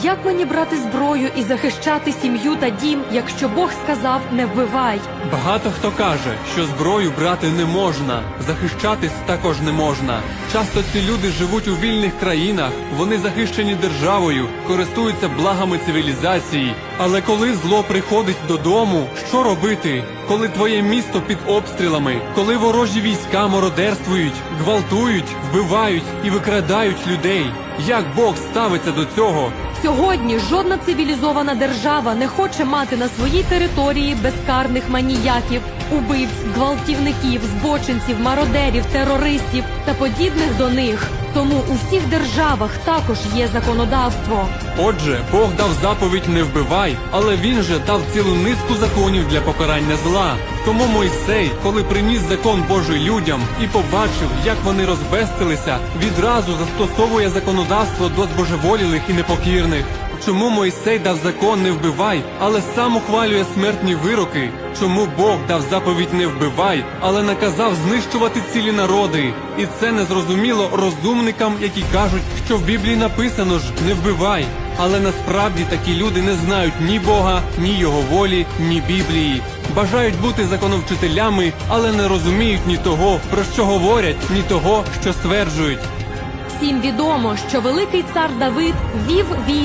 Як мені брати зброю і захищати сім'ю та дім, якщо Бог сказав не вбивай? Багато хто каже, що зброю брати не можна, захищатись також не можна. Часто ці люди живуть у вільних країнах, вони захищені державою, користуються благами цивілізації. Але коли зло приходить додому, що робити? Коли твоє місто під обстрілами, коли ворожі війська мародерствують, гвалтують, вбивають і викрадають людей. Як Бог ставиться до цього? Сьогодні жодна цивілізована держава не хоче мати на своїй території безкарних маніяків, убивць, гвалтівників, збочинців, мародерів, терористів та подібних до них. Тому у всіх державах також є законодавство. Отже, Бог дав заповідь не вбивай, але він же дав цілу низку законів для покарання зла. Тому Мойсей, коли приніс закон Божий людям і побачив, як вони розбестилися, відразу застосовує законодавство до збожеволілих і непокірних. Чому Мойсей дав закон не вбивай, але сам ухвалює смертні вироки? Чому Бог дав заповідь не вбивай, але наказав знищувати цілі народи? І це незрозуміло розумникам, які кажуть, що в Біблії написано ж не вбивай. Але насправді такі люди не знають ні Бога, ні його волі, ні Біблії. Бажають бути законовчителями, але не розуміють ні того, про що говорять, ні того, що стверджують. Всім відомо, що великий цар Давид вів війну